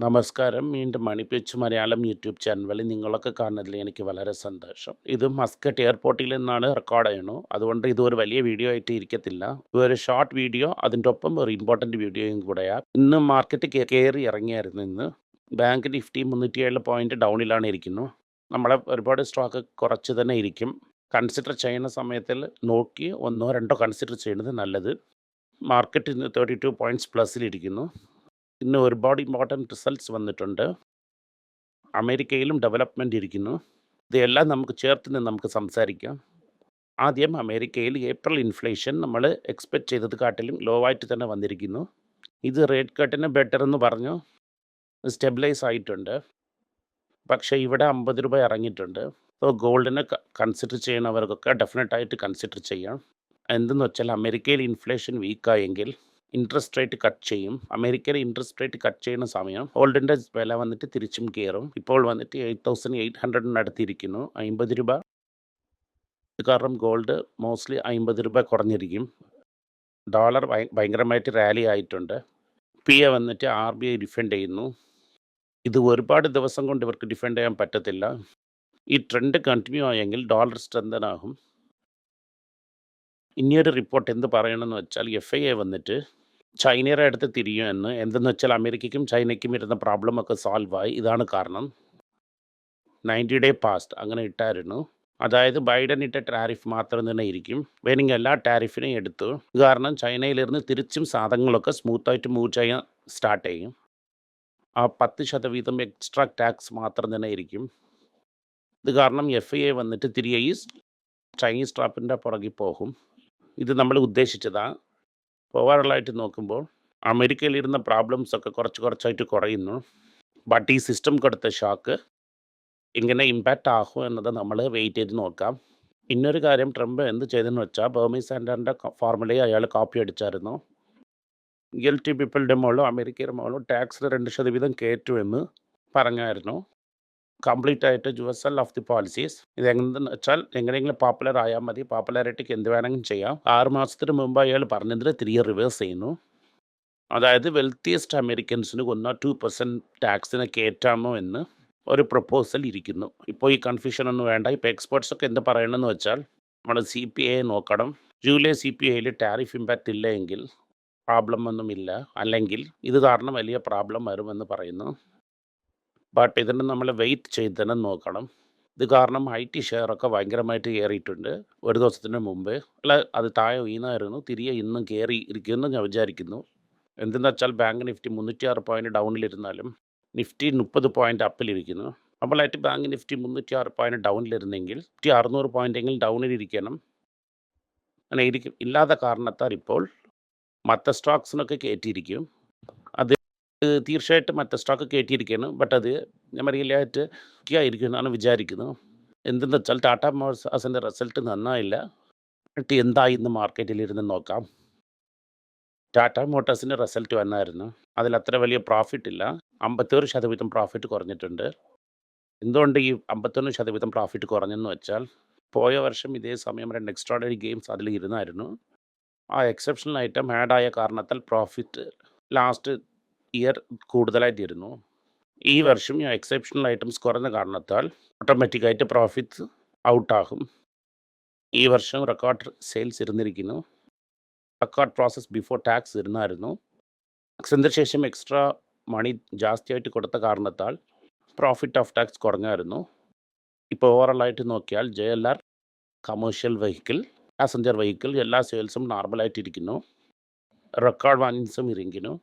നമസ്കാരം. വീണ്ടും മണിപ്പിച്ച് മലയാളം യൂട്യൂബ് ചാനലിൽ നിങ്ങളൊക്കെ കാണുന്നതിൽ എനിക്ക് വളരെ സന്തോഷം. ഇത് മസ്കറ്റ് എയർപോർട്ടിൽ നിന്നാണ് റെക്കോർഡ് ചെയ്യണു. അതുകൊണ്ട് ഇതൊരു വലിയ വീഡിയോ ആയിട്ട് ഇരിക്കത്തില്ല. ഒരു ഷോർട്ട് വീഡിയോ അതിന്റെ ഒപ്പം ഒരു ഇമ്പോർട്ടന്റ് വീഡിയോയും കൂടെയാ. ഇന്ന് മാർക്കറ്റ് കയറി ഇറങ്ങിയായിരുന്നു ഇന്ന്. ബാങ്ക് നിഫ്റ്റി 307 പോയിന്റ് ഡൗണിലാണ് ഇരിക്കുന്നു. നമ്മളെ ഒരുപാട് സ്റ്റോക്ക് കുറച്ച് തന്നെ ഇരിക്കും. കൺസിഡർ ചെയ്യുന്ന സമയത്തിൽ നോക്കി ഒന്നോ രണ്ടോ കൺസിഡർ ചെയ്യുന്നത് നല്ലത്. മാർക്കറ്റ് ഇന്ന് 32 പോയിന്റ്സ് പ്ലസിലിരിക്കുന്നു. ഇന്ന് ഒരുപാട് ഇമ്പോർട്ടന്റ് റിസൾട്ട്സ് വന്നിട്ടുണ്ട്. അമേരിക്കയിലും ഡെവലപ്മെന്റ് ഇരിക്കുന്നു. ഇതെല്ലാം നമുക്ക് ചേർത്ത് നിന്ന് നമുക്ക് സംസാരിക്കാം. ആദ്യം അമേരിക്കയിൽ ഏപ്രിൽ ഇൻഫ്ലേഷൻ നമ്മൾ എക്സ്പെക്ട് കാട്ടിലും ലോ ആയിട്ട് തന്നെ വന്നിരിക്കുന്നു. ഇത് റേറ്റ് കട്ടിന് ബെറ്റർ എന്ന് പറഞ്ഞു സ്റ്റെബിലൈസ് ആയിട്ടുണ്ട്. പക്ഷേ ഇവിടെ 50 രൂപ ഇറങ്ങിയിട്ടുണ്ട്. സോ ഗോൾഡിനെ കൺസിഡർ ചെയ്യുന്നവർക്കൊക്കെ ഡെഫിനറ്റായിട്ട് കൺസിഡർ ചെയ്യാം. എന്തെന്ന് വെച്ചാൽ അമേരിക്കയിൽ ഇൻഫ്ലേഷൻ വീക്കായെങ്കിൽ ഇൻട്രസ്റ്റ് റേറ്റ് കട്ട് ചെയ്യും. അമേരിക്കയിൽ ഇൻട്രസ്റ്റ് റേറ്റ് കട്ട് ചെയ്യുന്ന സമയം ഗോൾഡിന്റെ വില വന്നിട്ട് തിരിച്ചും കയറും. ഇപ്പോൾ വന്നിട്ട് 8800 അടുത്തിരിക്കുന്നു. 50 രൂപ കാരണം ഗോൾഡ് മോസ്റ്റ്ലി 50 രൂപ കുറഞ്ഞിരിക്കും. ഡോളർ ഭയ ഭയങ്കരമായിട്ട് റാലി ആയിട്ടുണ്ട്. പി എ വന്നിട്ട് ആർ ബി ഐ ഡിഫെൻഡ് ചെയ്യുന്നു. ഇത് ഒരുപാട് ദിവസം കൊണ്ട് ഇവർക്ക് ഡിഫെൻഡ് ചെയ്യാൻ പറ്റത്തില്ല. ഈ ട്രെൻഡ് കണ്ടിന്യൂ ആയെങ്കിൽ ഡോളർ സ്ട്രെങ്തൻ ആകും. ഇനിയൊരു റിപ്പോർട്ട് എന്ത് പറയണമെന്ന് വെച്ചാൽ എഫ് ഐ എ വന്നിട്ട് ചൈനയുടെ അടുത്ത് തിരിയും എന്ന്. എന്തെന്ന് വെച്ചാൽ അമേരിക്കയ്ക്കും ചൈനയ്ക്കും ഇരുന്ന പ്രോബ്ലമൊക്കെ സോൾവ് ആയി. ഇതാണ് കാരണം. 90 ഡേ പാസ്റ്റ് അങ്ങനെ ഇട്ടായിരുന്നു. അതായത് ബൈഡൻ ഇട്ട ടാരിഫ് മാത്രം തന്നെ ഇരിക്കും. വേണമെങ്കിൽ എല്ലാ ടാരിഫിനെയും എടുത്തു. കാരണം ചൈനയിലിരുന്ന് തിരിച്ചും സാധനങ്ങളൊക്കെ സ്മൂത്തായിട്ട് മൂവ് ചെയ്യാൻ സ്റ്റാർട്ട് ചെയ്യും. ആ 10% എക്സ്ട്രാ ടാക്സ് മാത്രം തന്നെ ഇരിക്കും. ഇത് കാരണം എഫ് ഐ എ വന്നിട്ട് തിരികെ ഈ ചൈനീസ് ട്രാപ്പിന്റെ പുറകിൽ പോകും. ഇത് നമ്മൾ ഉദ്ദേശിച്ചതാ. ഓവറോളായിട്ട് നോക്കുമ്പോൾ അമേരിക്കയിൽ ഇരുന്ന പ്രോബ്ലംസ് ഒക്കെ കുറച്ച് കുറച്ചായിട്ട് കുറയുന്നു. ബട്ട് ഈ സിസ്റ്റം കൊടുത്ത ഷോക്ക് ഇങ്ങനെ ഇമ്പാക്റ്റ് ആകും എന്നത് നമ്മൾ വെയിറ്റ് ചെയ്ത് നോക്കാം. ഇന്നൊരു കാര്യം ട്രംപ് എന്ത് ചെയ്തെന്ന് വെച്ചാൽ ബേമി സാൻഡറിന്റെ ഫോർമുലയെ അയാൾ കോപ്പി അടിച്ചായിരുന്നു. ഗിൽറ്റി പീപ്പിളുടെ മുകളിലും അമേരിക്കയുടെ മുകളിലും ടാക്സിൽ രണ്ട് ശതവീതം കയറ്റുമെന്ന് പറഞ്ഞായിരുന്നു. കംപ്ലീറ്റ് ആയിട്ട് യുഎസ്എൽ ഓഫ് ദി പോളിസീസ് ഇത് എങ്ങനെയെന്ന് വെച്ചാൽ എങ്ങനെയെങ്കിലും പോപ്പുലർ ആയാൽ മതി. പോപ്പുലാരിറ്റിക്ക് എന്ത് വേണമെങ്കിലും ചെയ്യാം. ആറ് മാസത്തിന് മുമ്പ് അയാൾ പറഞ്ഞതിൽ തിരികെ റിവേഴ്സ് ചെയ്യുന്നു. അതായത് വെൽത്തിയസ്റ്റ് അമേരിക്കൻസിന് ഒന്നോ ടു പെർസെന്റ് ടാക്സിനെ കയറ്റാമോ എന്ന് ഒരു പ്രപ്പോസൽ ഇരിക്കുന്നു. ഇപ്പോൾ ഈ കൺഫ്യൂഷൻ ഒന്നും വേണ്ട. ഇപ്പോൾ എക്സ്പെർട്സ് ഒക്കെ എന്ത് പറയണമെന്ന് വെച്ചാൽ നമ്മൾ സി പി ഐ നോക്കണം. ജൂലൈ സി പി ഐയിൽ ടാരിഫ് ഇമ്പാക്റ്റ് ഇല്ലെങ്കിൽ പ്രോബ്ലം ഒന്നുമില്ല. അല്ലെങ്കിൽ ഇത് കാരണം വലിയ പ്രോബ്ലം വരുമെന്ന് പറയുന്നു. ബട്ട് ഇതിന് നമ്മൾ വെയിറ്റ് ചെയ്ത് തന്നെ നോക്കണം. ഇത് കാരണം ഐ ഐടി ഷെയറൊക്കെ ഭയങ്കരമായിട്ട് കയറിയിട്ടുണ്ട്. ഒരു ദിവസത്തിന് മുമ്പ്. അല്ല അത് താഴെ വീണായിരുന്നു. തിരികെ ഇന്നും കയറി ഇരിക്കുമെന്ന് ഞാൻ വിചാരിക്കുന്നു. എന്തെന്ന് വെച്ചാൽ ബാങ്ക് നിഫ്റ്റി 306 പോയിന്റ് ഡൗണിലിരുന്നാലും നിഫ്റ്റി 30 പോയിന്റ് അപ്പിലിരിക്കുന്നു. നമ്മളായിട്ട് ബാങ്ക് നിഫ്റ്റി 306 പോയിന്റ് ഡൗണിലിരുന്നെങ്കിൽ നിഫ്റ്റി 600 പോയിന്റെങ്കിലും ഡൗണിലിരിക്കണം. അങ്ങനെ ഇരിക്കും. ഇല്ലാത്ത കാരണത്താൽ ഇപ്പോൾ മറ്റ സ്റ്റോക്സിനൊക്കെ കയറ്റിയിരിക്കും. തീർച്ചയായിട്ടും മറ്റേ സ്റ്റോക്ക് കയറ്റിയിരിക്കുകയാണ്. ബട്ട് അത് ഞാൻ റിയലായിട്ട് ആയിരിക്കും എന്നാണ് വിചാരിക്കുന്നത്. എന്തെന്ന് വെച്ചാൽ ടാറ്റ മോട്ടോഴ്സിന്റെ റിസൾട്ട് നന്നായില്ല. എന്നിട്ട് എന്തായി ഇന്ന് മാർക്കറ്റിൽ ഇരുന്ന് നോക്കാം. ടാറ്റ മോട്ടോഴ്സിന്റെ റിസൾട്ട് വന്നായിരുന്നു. അതിൽ അത്ര വലിയ പ്രോഫിറ്റ് ഇല്ല. 51% പ്രോഫിറ്റ് കുറഞ്ഞിട്ടുണ്ട്. എന്തുകൊണ്ട് ഈ 51% പ്രോഫിറ്റ് കുറഞ്ഞെന്ന് വെച്ചാൽ പോയ വർഷം ഇതേ സമയം രണ്ട് എക്സ്ട്രോഡറി ഗെയിംസ് അതിൽ ഇരുന്നായിരുന്നു. ആ എക്സെപ്ഷണൽ ഐറ്റം ആഡ് ആയ കാരണത്താൽ പ്രോഫിറ്റ് ലാസ്റ്റ് ഇയർ കൂടുതലായിട്ടിരുന്നു. ഈ വർഷം എക്സെപ്ഷണൽ ഐറ്റംസ് കുറഞ്ഞ കാരണത്താൽ ഓട്ടോമാറ്റിക്കായിട്ട് പ്രോഫിറ്റ് ഔട്ടാകും. ഈ വർഷം റെക്കോർഡ് സെയിൽസ് ഇരുന്നിരിക്കുന്നു. റെക്കോർഡ് പ്രോസസ് ബിഫോർ ടാക്സ് ഇരുന്നായിരുന്നു. ടാക്സിന് ശേഷം എക്സ്ട്രാ മണി ജാസ്തിയായിട്ട് കൊടുത്ത കാരണത്താൽ പ്രോഫിറ്റ് ഓഫ് ടാക്സ് കുറഞ്ഞായിരുന്നു. ഇപ്പോൾ ഓവറോളായിട്ട് നോക്കിയാൽ J L R commercial vehicle, passenger vehicle എല്ലാ സെയിൽസും നോർമലായിട്ടിരിക്കുന്നു. റെക്കോർഡ് വാങ്ങിൻസും ഇരിക്കുന്നു.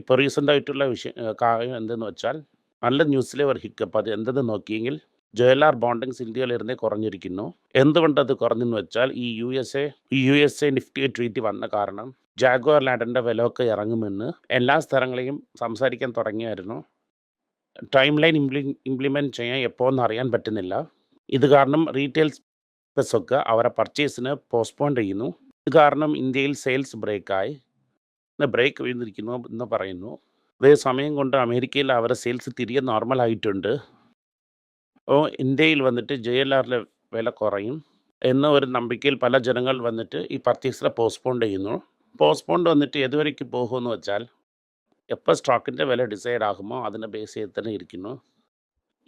ഇപ്പോൾ റീസെന്റ് ആയിട്ടുള്ള വിഷയം കാര്യം എന്തെന്ന് വെച്ചാൽ നല്ല ന്യൂസിലെ ഒരു ഹിക്കപ്പ് അത് എന്തെന്ന് നോക്കിയെങ്കിൽ ജെഎൽആർ ബോണ്ടിങ്സ് ഇന്ത്യയിലിരുന്ന് കുറഞ്ഞിരിക്കുന്നു. എന്തുകൊണ്ട് അത് കുറഞ്ഞെന്ന് വെച്ചാൽ ഈ U S A U S A Nifty treaty വന്ന കാരണം ജാഗ്വാർ ലാൻഡിന്റെ വിലയൊക്കെ ഇറങ്ങുമെന്ന് എല്ലാ സ്ഥലങ്ങളെയും സംസാരിക്കാൻ തുടങ്ങിയായിരുന്നു. ടൈം ലൈൻ ഇംപ്ലി ഇംപ്ലിമെന്റ് ചെയ്യാൻ എപ്പോഴെന്ന് അറിയാൻ പറ്റുന്നില്ല. ഇത് കാരണം റീറ്റെയിൽ ഒക്കെ അവരെ പർച്ചേസിന് പോസ്റ്റ്പോൺ ചെയ്യുന്നു. ഇത് കാരണം ഇന്ത്യയിൽ സെയിൽസ് ബ്രേക്കായി. ബ്രേക്ക് വീണിരിക്കുന്നു എന്ന് പറയുന്നു. അതേ സമയം കൊണ്ട് അമേരിക്കയിൽ അവരുടെ സെയിൽസ് തിരികെ നോർമൽ ആയിട്ടുണ്ട്. അപ്പോൾ ഇന്ത്യയിൽ വന്നിട്ട് ജെ എൽ ആറിലെ വില കുറയും എന്ന ഒരു നമ്പിക്കയിൽ പല ജനങ്ങൾ വന്നിട്ട് ഈ പർച്ചേസിനെ പോസ്റ്റ്പോൺ ചെയ്യുന്നു. പോസ്റ്റ്പോൺ വന്നിട്ട് ഏതുവരേക്ക് പോകുമെന്ന് വെച്ചാൽ എപ്പോൾ സ്റ്റോക്കിന്റെ വില ഡിസൈഡ് ആകുമോ അതിനെ ബേസ് ചെയ്ത് തന്നെ ഇരിക്കുന്നു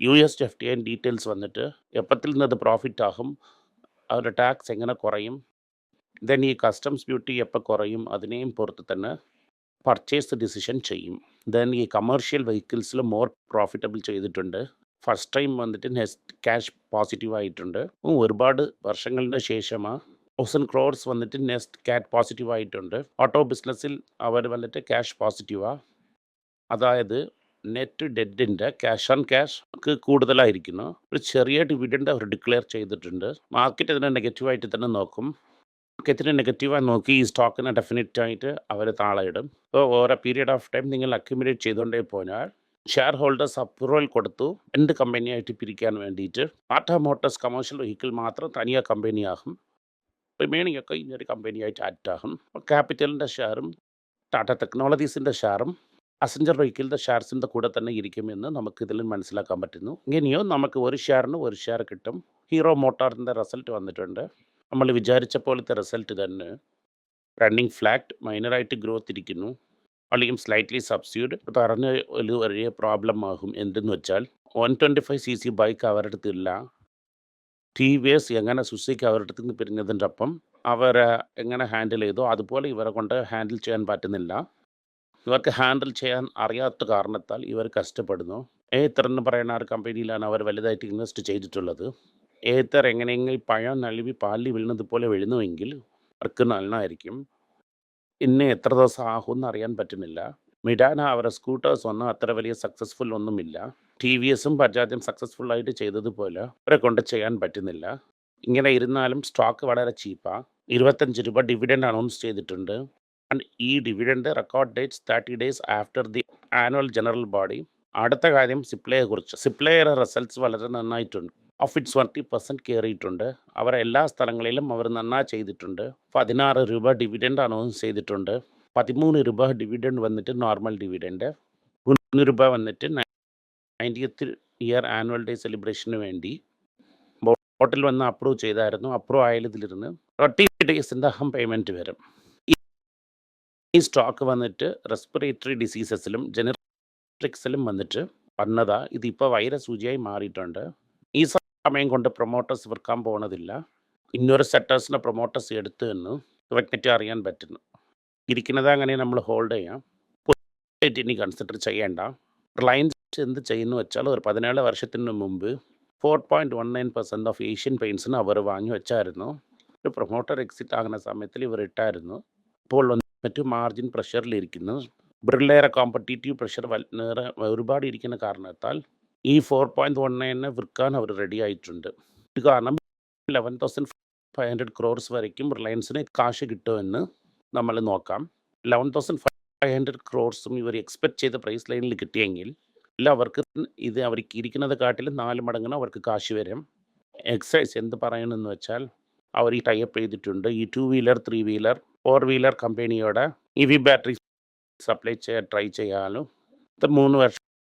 U S F T I details വന്നിട്ട് എപ്പത്തിൽ നിന്ന് അത് പ്രോഫിറ്റ് ആകും അവരുടെ ടാക്സ് എങ്ങനെ കുറയും ദെൻ ഈ കസ്റ്റംസ് ഡ്യൂട്ടി എപ്പോൾ കുറയും അതിനെയും പുറത്ത് തന്നെ പർച്ചേസ് ഡിസിഷൻ ചെയ്യും. ദെൻ ഈ കമേർഷ്യൽ വെഹിക്കിൾസിൽ മോർ പ്രോഫിറ്റബിൾ ചെയ്തിട്ടുണ്ട്. ഫസ്റ്റ് ടൈം വന്നിട്ട് നെസ്റ്റ് ക്യാഷ് പോസിറ്റീവ് ആയിട്ടുണ്ട്. ഒരുപാട് വർഷങ്ങളുടെ ശേഷമാണ് തൗസൻഡ് ക്രോഡ്സ് വന്നിട്ട് നെസ്റ്റ് ക്യാറ്റ് പോസിറ്റീവ് ആയിട്ടുണ്ട്. ഓട്ടോ ബിസിനസ്സിൽ അവർ വന്നിട്ട് ക്യാഷ് പോസിറ്റീവാണ് അതായത് നെറ്റ് ഡെഡിന്റെ ക്യാഷ് ഓൺ ക്യാഷ് കൂടുതലായിരിക്കുന്നു. ഒരു ചെറിയ ഡിവിഡൻഡ് അവർ ഡിക്ലെയർ ചെയ്തിട്ടുണ്ട്. മാർക്കറ്റ് അതിനെ നെഗറ്റീവായിട്ട് തന്നെ നോക്കും. മാർക്കറ്റിനെ നെഗറ്റീവായി നോക്കി ഈ സ്റ്റോക്കിനെ ഡെഫിനറ്റ് ആയിട്ട് അവർ താളയിടും ഇടും. അപ്പോൾ ഓരോ പീരിയഡ് ഓഫ് ടൈം നിങ്ങൾ അക്യുമുലേറ്റ് ചെയ്തുകൊണ്ടേ പോയാൽ ഷെയർ ഹോൾഡേഴ്സ് അപ്രൂവൽ കൊടുത്തു രണ്ട് കമ്പനിയായിട്ട് പിരിക്കാൻ വേണ്ടിയിട്ട്. ടാറ്റ മോട്ടോഴ്സ് കമേഴ്ഷ്യൽ വെഹിക്കിൾ മാത്രം തനിയ കമ്പനിയാകും റിമൈനിങ് ഒക്കെ ഇന്നൊരു കമ്പനിയായിട്ട് ആറ്റാകും ക്യാപിറ്റലിന്റെ ഷെയറും ടാറ്റ ടെക്നോളജീസിന്റെ ഷെയറും അസഞ്ചർ വെഹിക്കിളിന്റെ ഷെയർസിന്റെ കൂടെ തന്നെ ഇരിക്കുമെന്ന് നമുക്ക് ഇതിൽ മനസ്സിലാക്കാൻ പറ്റുന്നു. ഇങ്ങനെയോ നമുക്ക് ഒരു ഷെയറിന് ഒരു ഷെയർ കിട്ടും. ഹീറോ മോട്ടോറിന്റെ റിസൾട്ട് വന്നിട്ടുണ്ട്. നമ്മൾ വിചാരിച്ച പോലത്തെ റിസൾട്ട് തന്നെ റണ്ണിങ് ഫ്ലാറ്റ് മൈനറായിട്ട് ഗ്രോത്ത് ഇരിക്കുന്നു. അല്ലെങ്കിൽ സ്ലൈറ്റ്ലി സബ്സ്യൂഡ് പറഞ്ഞ ഒരു വലിയ പ്രോബ്ലം ആകും. എന്തെന്ന് വെച്ചാൽ one twenty five C C bike അവരുടെ അടുത്തില്ല ടി വി എസ് എങ്ങനെ സുസൈക്ക് അവരുടെ അടുത്ത് നിന്ന് പിരിഞ്ഞതിന്റെ ഒപ്പം അവരെ എങ്ങനെ ഹാൻഡിൽ ചെയ്തോ അതുപോലെ ഇവരെ കൊണ്ട് ഹാൻഡിൽ ചെയ്യാൻ പറ്റുന്നില്ല. ഇവർക്ക് ഹാൻഡിൽ ചെയ്യാൻ അറിയാത്ത കാരണത്താൽ ഇവർ കഷ്ടപ്പെടുന്നു. ഏ ഇത്ര എന്ന് പറയുന്ന ആ കമ്പനിയിലാണ് അവർ വലുതായിട്ട് ഇൻവെസ്റ്റ് ചെയ്തിട്ടുള്ളത്. ഏത്തർ എങ്ങനെയെങ്കിലും പഴം നഴുവി പാലിൽ വീഴുന്നത് പോലെ വീഴുന്നുവെങ്കിൽ അവർക്ക് നന്നായിരിക്കും ഇന്ന് എത്ര ദിവസം ആകുമെന്ന് അറിയാൻ പറ്റുന്നില്ല. മിഡാന അവരുടെ സ്കൂട്ടേഴ്സ് ഒന്നും അത്ര വലിയ സക്സസ്ഫുൾ ഒന്നുമില്ല. ടി വി എസും ബജാജും സക്സസ്ഫുൾ ആയിട്ട് ചെയ്തതുപോലെ അവരെ കൊണ്ട് ചെയ്യാൻ പറ്റുന്നില്ല. ഇങ്ങനെ ഇരുന്നാലും സ്റ്റോക്ക് വളരെ ചീപ്പാണ് ഇരുപത്തഞ്ച് രൂപ ഡിവിഡൻഡ് അനൗൺസ് ചെയ്തിട്ടുണ്ട്. ആൻഡ് ഈ dividend record dates thirty days after the annual general body അടുത്ത കാര്യം സിപ്ലയെ കുറിച്ച് സിപ്ലയുടെ റിസൾട്ട്സ് വളരെ നന്നായിട്ടുണ്ട്. ഓഫിറ്റ്സ് ട്വന്റി പെർസെന്റ് കയറിയിട്ടുണ്ട്. അവർ എല്ലാ സ്ഥലങ്ങളിലും അവർ നന്നാ ചെയ്തിട്ടുണ്ട്. പതിനാറ് രൂപ ഡിവിഡൻഡ് അനൗൺസ് ചെയ്തിട്ടുണ്ട്. പതിമൂന്ന് രൂപ ഡിവിഡൻഡ് വന്നിട്ട് നോർമൽ ഡിവിഡൻഡ്. മൂന്ന് രൂപ വന്നിട്ട് നയന്റിയത്ത് ഇയർ ആനുവൽ ഡേ സെലിബ്രേഷന് വേണ്ടി. ബോട്ടിൽ വന്ന് അപ്രൂവ് ചെയ്തായിരുന്നു. അപ്രൂവ് ആയതിലിരുന്ന് തേർട്ടി ഡേയ്സിന്റെ അഹം പേയ്മെന്റ് വരും. ഈ- ഈ സ്റ്റോക്ക് വന്നിട്ട് റെസ്പിറേറ്ററി ഡിസീസസിലും ജനറിക്സിലും വന്നിട്ട് വന്നതാ. ഇതിപ്പോൾ വൈറസ് സൂചിയായി മാറിയിട്ടുണ്ട്. ഈ സമയം കൊണ്ട് പ്രൊമോട്ടേഴ്സ് വിൽക്കാൻ പോണതില്ല. ഇന്നൊരു സെറ്റേഴ്സിനെ പ്രൊമോട്ടേഴ്സ് എടുത്തു എന്ന് വെക്കറ്റ് അറിയാൻ പറ്റുന്നു. ഇരിക്കുന്നത് അങ്ങനെ നമ്മൾ ഹോൾഡ് ചെയ്യാം. ഇനി കൺസിഡർ ചെയ്യേണ്ട. റിലയൻസ് എന്ത് ചെയ്യുന്നു വെച്ചാൽ ഒരു പതിനേഴ് വർഷത്തിന് മുമ്പ് four point one nine percent of Asian പെയിൻസിന് അവർ വാങ്ങി വെച്ചായിരുന്നു. ഒരു പ്രൊമോട്ടർ എക്സിറ്റ് ആകുന്ന സമയത്തിൽ ഇവർ ഇട്ടായിരുന്നു. ഇപ്പോൾ മറ്റു മാർജിൻ പ്രഷറിലിരിക്കുന്നു ബ്രില്ലേറെ കോമ്പറ്റീറ്റീവ് പ്രഷർ ഒരുപാട് ഇരിക്കുന്ന കാരണത്താൽ ഈ ഫോർ പോയിന്റ് വൺ നയനെ വിൽക്കാൻ അവർ റെഡി ആയിട്ടുണ്ട്. ഇത് കാരണം eleven thousand five hundred crores വരയ്ക്കും റിലയൻസിന് കാശ് കിട്ടുമെന്ന് നമ്മൾ നോക്കാം. ലെവൻ തൗസൻഡ് ഫൈവ് ഹൺഡ്രഡ് ക്രോർസും ഇവർ എക്സ്പെക്ട് ചെയ്ത പ്രൈസ് ലൈനിൽ കിട്ടിയെങ്കിൽ ഇല്ല അവർക്ക് ഇത് അവർക്ക് ഇരിക്കുന്നത് കാട്ടിലും നാല് മടങ്ങിന് അവർക്ക് കാശ് വരും. എക്സൈസ് എന്ത് പറയണമെന്ന് വെച്ചാൽ അവർ ഈ ടൈപ്പ് ചെയ്തിട്ടുണ്ട്. ഈ two wheeler three wheeler four wheeler കമ്പനിയോടെ E V battery supply ചെയ്യാൻ ട്രൈ ചെയ്യാനും മൂന്ന് മൂന്ന്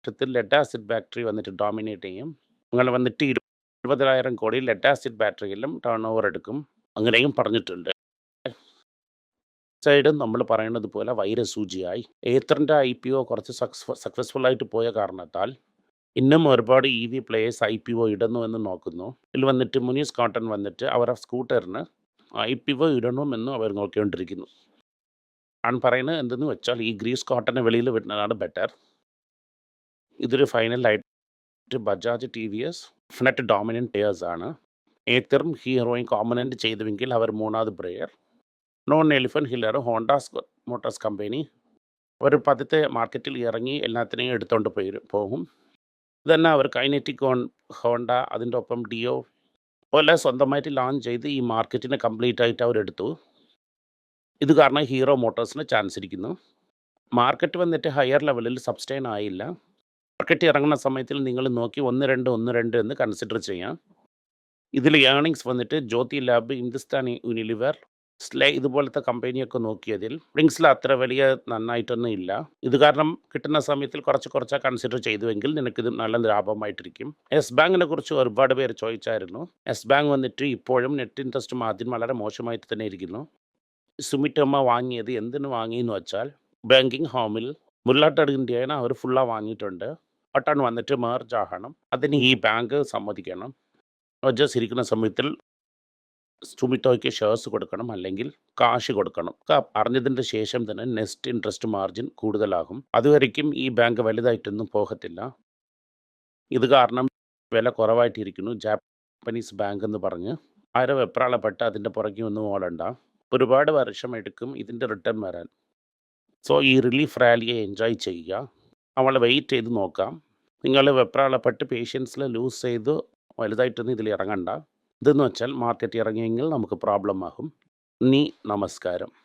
വർഷത്തിൽ ലെഡ് ആസിഡ് ബാറ്ററി വന്നിട്ട് ഡോമിനേറ്റ് ചെയ്യും. നിങ്ങൾ വന്നിട്ട് ഇരുപതിനായിരം കോടി ലെഡ് ആസിഡ് ബാറ്ററിയിലും ടേൺ ഓവർ എടുക്കും. അങ്ങനെയും പറഞ്ഞിട്ടുണ്ട്. സൈഡും നമ്മൾ പറയുന്നത് പോലെ വൈറസ് സൂചിയായി. ഏത്തറിന്റെ ഐ പി ഒ കുറച്ച് സക്സസ്ഫുൾ ആയിട്ട് പോയ കാരണത്താൽ ഇന്നും ഒരുപാട് E V players I P O ഇടുന്നു എന്ന് നോക്കുന്നു. ഇതിൽ വന്നിട്ട് മുനീസ് കോട്ടൺ വന്നിട്ട് അവരുടെ സ്കൂട്ടറിന് ഐ പി ഒ ഇടണമെന്നും അവർ നോക്കിക്കൊണ്ടിരിക്കുന്നു. ഞാൻ പറയുന്നത് എന്തെന്ന് വെച്ചാൽ ഈ ഗ്രീസ് കോട്ടനെ വെളിയിൽ വിടുന്നതാണ് ബെറ്റർ ഇതൊരു ഫൈനലായിട്ട് Bajaj T V S definite dominant players ആണ്. ഏത്തറും ഹീറോയും കോമനന്റ് ചെയ്തുവെങ്കിൽ അവർ മൂന്നാമത് പ്ലെയർ നോൺ എലിഫൻ ഹില്ലർ ഹോണ്ടാസ് മോട്ടോഴ്സ് കമ്പനി ഒരു പതിത്തെ മാർക്കറ്റിൽ ഇറങ്ങി എല്ലാത്തിനെയും എടുത്തുകൊണ്ട് പോയി പോകും. ഇതന്നെ അവർ കൈനറ്റിക് ഹോണ്ട അതിന്റെ ഒപ്പം ഡിയോ പോലെ സ്വന്തമായിട്ട് ലോഞ്ച് ചെയ്ത് ഈ മാർക്കറ്റിനെ കംപ്ലീറ്റ് ആയിട്ട് അവരെടുത്തു ഇത് കാരണം ഹീറോ മോട്ടോഴ്സിന് ചാൻസ് ഇരിക്കുന്നു. മാർക്കറ്റ് വന്നിട്ട് ഹയർ ലെവലിൽ സബ്സ്റ്റെയിൻ ആയില്ല. മാർക്കറ്റ് ഇറങ്ങുന്ന സമയത്തിൽ നിങ്ങൾ നോക്കി ഒന്ന് രണ്ട് ഒന്ന് രണ്ട് എന്ന് കൺസിഡർ ചെയ്യാം. ഇതിൽ ഏണിങ്സ് വന്നിട്ട് ജ്യോതി ലാബ് ഹിന്ദുസ്ഥാൻ യൂണിലിവർ സ്ലേ ഇതുപോലത്തെ കമ്പനിയൊക്കെ നോക്കിയതിൽ ഡ്രിങ്ക്സിൽ അത്ര വലിയ നന്നായിട്ടൊന്നും ഇല്ല. ഇത് കാരണം കിട്ടുന്ന സമയത്തിൽ കുറച്ച് കുറച്ച് കൺസിഡർ ചെയ്തുവെങ്കിൽ നിനക്കിത് നല്ല ലാഭമായിട്ടിരിക്കും. യെസ് ബാങ്കിനെ കുറിച്ച് ഒരുപാട് പേര് ചോദിച്ചായിരുന്നു. യെസ് ബാങ്ക് വന്നിട്ട് ഇപ്പോഴും നെറ്റ് ഇൻട്രസ്റ്റ് മാർജിൻ വളരെ മോശമായിട്ട് തന്നെ ഇരിക്കുന്നു. സുമിറ്റമ്മ വാങ്ങിയത് എന്തിനു വാങ്ങിയെന്ന് വെച്ചാൽ ബാങ്കിങ് ഹോമിൽ മുല്ലാട്ടഡ് ഇന്ത്യനെ അവർ ഫുള്ളാണ് വാങ്ങിയിട്ടുണ്ട്. പട്ടാൺ വന്നിട്ട് മേർജ് ആകണം. അതിന് ഈ ബാങ്ക് സമ്മതിക്കണം. ജസ്റ്റ് ഇരിക്കുന്ന സമയത്തിൽ സുമിറ്റോയ്ക്ക് ഷെയർസ് കൊടുക്കണം. അല്ലെങ്കിൽ കാശ് കൊടുക്കണം. അറിഞ്ഞതിന്റെ ശേഷം തന്നെ നെസ്റ്റ് ഇൻട്രസ്റ്റ് മാർജിൻ കൂടുതലാകും. അതുവരയ്ക്കും ഈ ബാങ്ക് വലുതായിട്ടൊന്നും പോകത്തില്ല. ഇത് കാരണം വില കുറവായിട്ടിരിക്കുന്നു. ജാപ്പനീസ് ബാങ്ക് എന്ന് പറഞ്ഞ് ആരോ വെപ്രാളപ്പെട്ട് അതിന്റെ പുറകെ ഒന്നും ഓടണ്ട. ഒരുപാട് വർഷം എടുക്കും ഇതിന്റെ റിട്ടേൺ വരാൻ. സോ ഈ റിലീഫ് റാലിയെ എൻജോയ് ചെയ്യുക. നമ്മൾ വെയിറ്റ് ചെയ്ത് നോക്കാം. നിങ്ങൾ വെപ്രാളപ്പെട്ട് പേഷ്യൻസിൽ ലൂസ് ചെയ്ത് വലുതായിട്ടൊന്നും ഇതിൽ ഇറങ്ങണ്ട. ഇതെന്ന് വെച്ചാൽ മാർക്കറ്റ് ഇറങ്ങിയെങ്കിൽ നമുക്ക് പ്രോബ്ലം ആകും. നീ നമസ്കാരം.